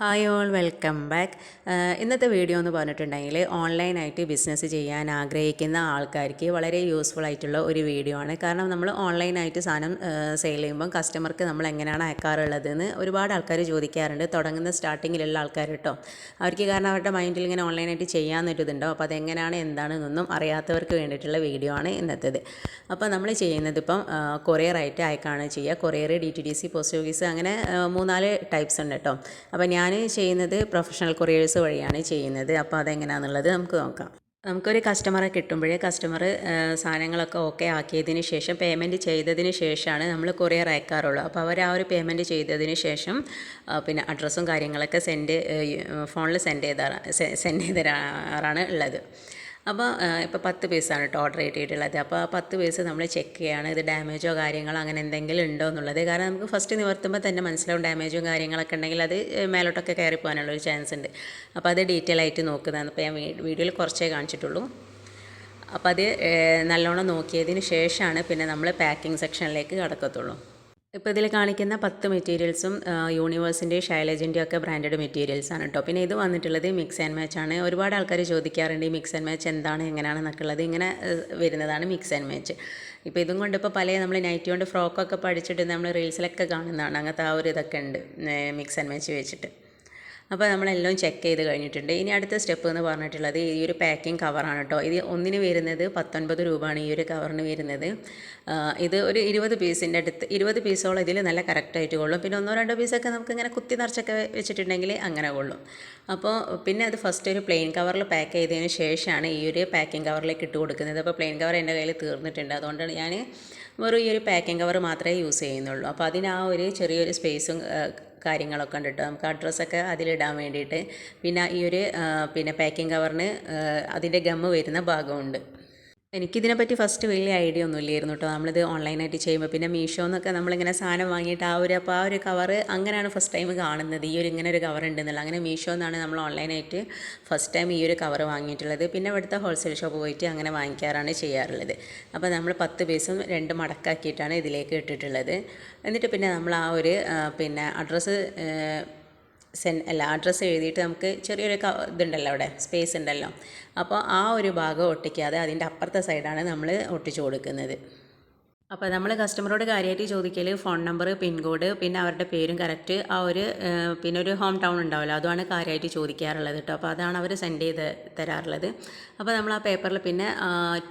Hi all welcome back ഇന്നത്തെ video എന്ന് പറഞ്ഞിട്ടുണ്ടെങ്കിൽ ഓൺലൈനായിട്ട് ബിസിനസ് ചെയ്യാൻ ആഗ്രഹിക്കുന്ന ആൾക്കാർക്ക് വളരെ യൂസ്ഫുൾ ആയിട്ടുള്ള ഒരു വീഡിയോ ആണ്. കാരണം നമ്മൾ ഓൺലൈനായിട്ട് സാധനം സെയിൽ ചെയ്യുമ്പം കസ്റ്റമർക്ക് നമ്മൾ എങ്ങനെയാണ് അയക്കാറുള്ളതെന്ന് ഒരുപാട് ആൾക്കാർ ചോദിക്കാറുണ്ട്. തുടങ്ങുന്ന സ്റ്റാർട്ടിങ്ങിലുള്ള ആൾക്കാർ കേട്ടോ അവർക്ക് കാരണം അവരുടെ മൈൻഡിൽ ഇങ്ങനെ ഓൺലൈനായിട്ട് ചെയ്യാമെന്നൊരിതുണ്ടോ അപ്പോൾ അതെങ്ങനെയാണ് എന്താണെന്നൊന്നും അറിയാത്തവർക്ക് വേണ്ടിയിട്ടുള്ള വീഡിയോ ആണ് ഇന്നത്തേത്. അപ്പോൾ നമ്മൾ ചെയ്യുന്നത് ഇപ്പം കൊറിയറായിട്ട് അയക്കാണ് ചെയ്യുക. Courier D T D C post office അങ്ങനെ ആ, മൂന്നാൽ ടൈപ്സ് ഉണ്ട് കേട്ടോ അപ്പോൾ ഞാൻ ചെയ്യുന്നത് പ്രൊഫഷണൽ കൊറിയേഴ്സ് വഴിയാണ് ചെയ്യുന്നത്. അപ്പോൾ അതെങ്ങനെയാണെന്നുള്ളത് നമുക്ക് നോക്കാം. നമുക്കൊരു കസ്റ്റമറെ കിട്ടുമ്പോഴേ കസ്റ്റമർ സാധനങ്ങളൊക്കെ ഓക്കെ ആക്കിയതിന് ശേഷം പേയ്മെന്റ് ചെയ്തതിന് ശേഷമാണ് നമ്മൾ കൊറിയർ അയക്കാറുള്ളൂ അപ്പോൾ അവർ ആ ഒരു പേയ്മെന്റ് ചെയ്തതിന് ശേഷം പിന്നെ അഡ്രസ്സും കാര്യങ്ങളൊക്കെ സെൻഡ് ഫോണിൽ സെൻഡ് ചെയ്താറ് സെൻഡ് ചെയ്ത് തരാറാണ് ഉള്ളത്. അപ്പോൾ ഇപ്പോൾ പത്ത് പീസാണ് കേട്ടോ ഓർഡർ ചെയ്തിട്ടുള്ളത് അപ്പോൾ ആ പത്ത് പീസ് നമ്മൾ ചെക്ക് ചെയ്യാണ്. ഇത് ഡാമേജോ കാര്യങ്ങളോ അങ്ങനെ എന്തെങ്കിലും ഉണ്ടോ എന്നുള്ളത്. കാരണം നമുക്ക് ഫസ്റ്റ് നിവർത്തുമ്പോൾ തന്നെ മനസ്സിലാവും ഡാമേജും കാര്യങ്ങളൊക്കെ ഉണ്ടെങ്കിൽ അത് മേലോട്ടൊക്കെ കയറി പോകാനുള്ള ഒരു ചാൻസ് ഉണ്ട്. അപ്പോൾ അത് ഡീറ്റെയിൽ ആയിട്ട് നോക്കുന്നതാണ്. അപ്പോൾ ഞാൻ വീഡിയോയിൽ കുറച്ചേ കാണിച്ചിട്ടുള്ളൂ. അപ്പോൾ അത് നല്ലോണം നോക്കിയതിന് ശേഷമാണ് പിന്നെ നമ്മൾ പാക്കിംഗ് സെക്ഷനിലേക്ക് കടക്കത്തുള്ളൂ. ഇപ്പോൾ ഇതിൽ കാണിക്കുന്ന പത്ത് മെറ്റീരിയൽസും യൂണിവേഴ്സിന്റെ ഷൈലജിന്റെ ഒക്കെ ബ്രാൻഡഡ് മെറ്റീരിയൽസ് ആണ് കേട്ടോ. പിന്നെ ഇത് വന്നിട്ടുള്ളത് മിക്സ് ആൻഡ് മാച്ച് ആണ്. ഒരുപാട് ആൾക്കാർ ചോദിക്കാറുണ്ട് ഈ മിക്സ് ആൻഡ് മാച്ച് എന്താണ് എങ്ങനെയാണെന്നൊക്കെ ഉള്ളത്. ഇങ്ങനെ വരുന്നതാണ് മിക്സ് ആൻഡ് മാച്ച്. ഇപ്പോൾ ഇതും കൊണ്ട് ഇപ്പോൾ പല നമ്മൾ നൈറ്റ് കൊണ്ട് ഫ്രോക്കൊക്കെ പഠിച്ചിട്ട് നമ്മൾ റീൽസിലൊക്കെ കാണുന്നതാണ്. അങ്ങനത്തെ ആ ഒരു ഇതൊക്കെ ഉണ്ട് മിക്സ് ആൻഡ് മാച്ച് വെച്ചിട്ട്. അപ്പോൾ നമ്മളെല്ലാം ചെക്ക് ചെയ്ത് കഴിഞ്ഞിട്ടുണ്ട്. ഇനി അടുത്ത സ്റ്റെപ്പ് എന്ന് പറഞ്ഞിട്ടുള്ളത് ഈ ഒരു പാക്കിംഗ് കവറാണ് കേട്ടോ ഇത് ഒന്നിന് വരുന്നത് പത്തൊൻപത് രൂപയാണ് ഈ ഒരു കവറിന് വരുന്നത്. ഇത് ഒരു ഇരുപത് പീസിന്റെ അടുത്ത് ഇരുപത് പീസോളം ഇതിൽ നല്ല കറക്റ്റായിട്ട് കൊള്ളും. പിന്നെ ഒന്നോ രണ്ടോ പീസൊക്കെ നമുക്ക് ഇങ്ങനെ കുത്തി നിറച്ചൊക്കെ വെച്ചിട്ടുണ്ടെങ്കിൽ അങ്ങനെ കൊള്ളും. അപ്പോൾ പിന്നെ അത് ഫസ്റ്റ് ഒരു പ്ലെയിൻ കവറിൽ പാക്ക് ചെയ്തതിന് ശേഷമാണ് ഈ ഒരു പാക്കിംഗ് കവറിലേക്ക് ഇട്ട് കൊടുക്കുന്നത്. അപ്പോൾ പ്ലെയിൻ കവർ എന്റെ കയ്യിൽ തീർന്നിട്ടുണ്ട്. അതുകൊണ്ടാണ് ഞാൻ വെറും ഈ ഒരു പാക്കിംഗ് കവർ മാത്രമേ യൂസ് ചെയ്യുന്നുള്ളൂ. അപ്പോൾ അതിന് ആ ഒരു ചെറിയൊരു സ്പേസും കാര്യങ്ങളൊക്കെ ഉണ്ട് കേട്ടോ നമുക്ക് അഡ്രസ്സൊക്കെ അതിലിടാൻ വേണ്ടിയിട്ട്. പിന്നെ ഈ ഒരു പിന്നെ പാക്കിംഗ് കവറിന് അതിന്റെ ഗമ്മ് വരുന്ന ഭാഗമുണ്ട്. എനിക്കിതിനെപ്പറ്റി ഫസ്റ്റ് വലിയ ഐഡിയ ഒന്നും ഇല്ലായിരുന്നു കേട്ടോ നമ്മളിത് ഓൺലൈനായിട്ട് ചെയ്യുമ്പോൾ പിന്നെ മീഷോ എന്നൊക്കെ നമ്മളിങ്ങനെ സാധനം വാങ്ങിയിട്ട് ആ ഒരു അപ്പോൾ ആ ഒരു കവർ അങ്ങനെയാണ് ഫസ്റ്റ് ടൈം കാണുന്നത്. ഈ ഒരു ഇങ്ങനെ ഒരു കവർ ഉണ്ടെന്നുള്ള അങ്ങനെ മീഷോ എന്നാണ് നമ്മൾ ഓൺലൈനായിട്ട് ഫസ്റ്റ് ടൈം ഈ ഒരു കവർ വാങ്ങിയിട്ടുള്ളത്. പിന്നെ ഇവിടുത്തെ ഹോൾസെയിൽ ഷോപ്പ് പോയിട്ട് അങ്ങനെ വാങ്ങിക്കാറാണ് ചെയ്യാറുള്ളത്. അപ്പോൾ നമ്മൾ പത്ത് പീസും രണ്ട് മടക്കാക്കിയിട്ടാണ് ഇതിലേക്ക് ഇട്ടിട്ടുള്ളത്. എന്നിട്ട് പിന്നെ നമ്മൾ ആ ഒരു പിന്നെ അഡ്രസ്സ് സെൻ അല്ല അഡ്രസ്സ് എഴുതിയിട്ട് നമുക്ക് ചെറിയൊരു ഇതുണ്ടല്ലോ അവിടെ സ്പേസ് ഉണ്ടല്ലോ. അപ്പോൾ ആ ഒരു ഭാഗം ഒട്ടിക്കാതെ അതിന്റെ അപ്പുറത്തെ സൈഡാണ് നമ്മൾ ഒട്ടിച്ചു കൊടുക്കുന്നത്. അപ്പോൾ നമ്മൾ കസ്റ്റമറോട് കാര്യമായിട്ട് ചോദിക്കൽ ഫോൺ നമ്പർ പിൻകോഡ് പിന്നെ അവരുടെ പേരും കറക്റ്റ് ആ ഒരു പിന്നെ ഒരു ഹോം ടൗൺ ഉണ്ടാവില്ല അതുമാണ് കാര്യമായിട്ട് ചോദിക്കാറുള്ളത് കേട്ടോ അപ്പോൾ അതാണ് അവർ സെൻഡ് ചെയ്ത് തരാറുള്ളത്. അപ്പോൾ നമ്മൾ ആ പേപ്പറിൽ പിന്നെ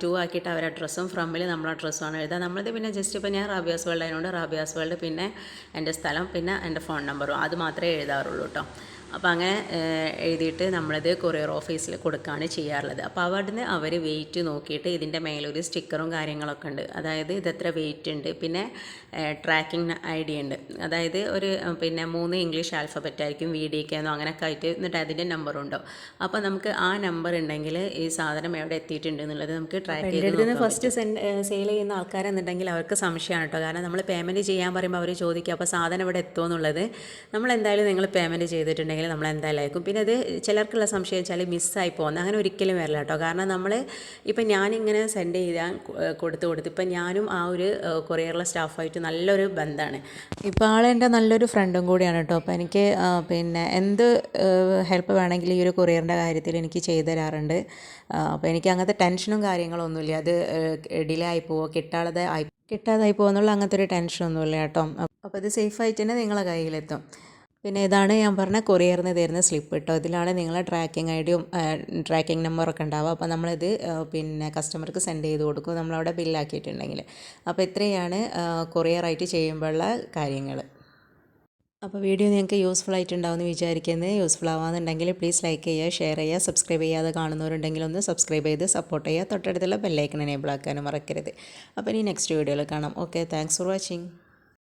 ടു ആക്കിയിട്ട് അവരുടെ അഡ്രസ്സും ഫ്രമ്മിൽ നമ്മളെ അഡ്രസ്സുമാണ് എഴുതുക നമ്മളത് പിന്നെ ജസ്റ്റ് ഇപ്പോൾ ഞാൻ റാബിയാസ് വേൾഡ് ആയതുകൊണ്ട് റാബിയാസ് വേൾഡ് പിന്നെ എന്റെ സ്ഥലം പിന്നെ എന്റെ ഫോൺ നമ്പറും അത് മാത്രമേ എഴുതാറുള്ളൂ കേട്ടോ അപ്പോൾ അങ്ങനെ എഴുതിയിട്ട് നമ്മളത് കൊറിയർ ഓഫീസിൽ കൊടുക്കുകയാണ് ചെയ്യാറുള്ളത്. അപ്പോൾ അവിടുന്ന് അവർ വെയിറ്റ് നോക്കിയിട്ട് ഇതിന്റെ മേലൊരു സ്റ്റിക്കറും കാര്യങ്ങളൊക്കെ ഉണ്ട്. അതായത് ഇതെത്ര വെയിറ്റ് ഉണ്ട്. പിന്നെ ട്രാക്കിംഗ് ഐ ഡി ഉണ്ട്. അതായത് ഒരു പിന്നെ മൂന്ന് ഇംഗ്ലീഷ് ആൽഫബറ്റ് ആയിരിക്കും വി ഡി കെ എന്നോ അങ്ങനെയൊക്കെ ആയിട്ട് എന്നിട്ട് അതിന്റെ നമ്പറും ഉണ്ടോ. അപ്പോൾ നമുക്ക് ആ നമ്പർ ഉണ്ടെങ്കിൽ ഈ സാധനം എവിടെ എത്തിയിട്ടുണ്ട് എന്നുള്ളത് നമുക്ക് ട്രാക്ക് ചെയ്ത് ഫസ്റ്റ് സെയിൽ ചെയ്യുന്ന ആൾക്കാരെന്നുണ്ടെങ്കിൽ അവർക്ക് സംശയമാണ് കേട്ടോ. കാരണം നമ്മൾ പേയ്മെന്റ് ചെയ്യാൻ പറയുമ്പോൾ അവർ ചോദിക്കുക അപ്പോൾ സാധനം ഇവിടെ എത്തുമോ എന്നുള്ളത്? നമ്മൾ എന്തായാലും നിങ്ങൾ പേയ്മെന്റ് ചെയ്തിട്ടുണ്ടെങ്കിൽ നമ്മൾ എന്തായാലും അയക്കും. പിന്നെ അത് ചിലർക്കുള്ള സംശയം വെച്ചാൽ മിസ്സായി പോകുന്ന അങ്ങനെ ഒരിക്കലും വരില്ല കേട്ടോ. കാരണം നമ്മൾ ഇപ്പം ഞാനിങ്ങനെ സെൻഡ് ചെയ്താൽ കൊടുത്ത് കൊടുത്ത് ഇപ്പം ഞാനും ആ ഒരു കൊറിയറിലെ സ്റ്റാഫായിട്ട് നല്ലൊരു ബന്ധമാണ്. ഇപ്പോൾ ആളെന്റെ നല്ലൊരു ഫ്രണ്ടും കൂടിയാണ് കേട്ടോ. അപ്പോൾ എനിക്ക് പിന്നെ എന്ത് ഹെൽപ്പ് വേണമെങ്കിലും ഈ ഒരു കൊറിയറിന്റെ കാര്യത്തിൽ എനിക്ക് ചെയ്തു തരാറുണ്ട്. അപ്പോൾ എനിക്ക് അങ്ങനത്തെ ടെൻഷനും കാര്യങ്ങളൊന്നുമില്ല. അത് ഡിലേ ആയി പോവോ കിട്ടാതെ ആയി കിട്ടാതായി പോകുന്നുള്ള അങ്ങനത്തെ ഒരു ടെൻഷനൊന്നുമില്ല കേട്ടോ. അപ്പോൾ ഇത് സേഫായിട്ട് തന്നെ നിങ്ങളെ കയ്യിലെത്തും. പിന്നെ ഇതാണ് ഞാൻ പറഞ്ഞ കൊറിയറിന് തരുന്ന സ്ലിപ്പ് കേട്ടോ ഇതിലാണ് നിങ്ങളെ ട്രാക്കിംഗ് ഐ ഡിയും ട്രാക്കിംഗ് നമ്പറൊക്കെ ഉണ്ടാവുക. അപ്പോൾ നമ്മളിത് പിന്നെ കസ്റ്റമർക്ക് സെൻഡ് ചെയ്ത് കൊടുക്കും. നമ്മളവിടെ ബില്ലാക്കിയിട്ടുണ്ടെങ്കിൽ അപ്പോൾ ഇത്രയാണ് കൊറിയറായിട്ട് ചെയ്യുമ്പോഴുള്ള കാര്യങ്ങൾ അപ്പോൾ വീഡിയോ നിങ്ങൾക്ക് യൂസ്ഫുൾ ആയിട്ടുണ്ടാവുമെന്ന് വിചാരിക്കുന്നത് യൂസ്ഫുൾ ആവാന്നുണ്ടെങ്കിൽ പ്ലീസ് ലൈക്ക് ചെയ്യുക ഷെയർ ചെയ്യുക സബ്സ്ക്രൈബ് ചെയ്യാതെ കാണുന്നവരുണ്ടെങ്കിൽ ഒന്ന് സബ്സ്ക്രൈബ് ചെയ്ത് സപ്പോർട്ട് ചെയ്യുക. തൊട്ടടുത്തുള്ള ബെല്ലൈക്കൺ എനേബിൾ ആക്കാനും മറക്കരുത്. അപ്പോൾ ഇനി നെക്സ്റ്റ് വീഡിയോയിൽ കാണാം. Okay thanks for watching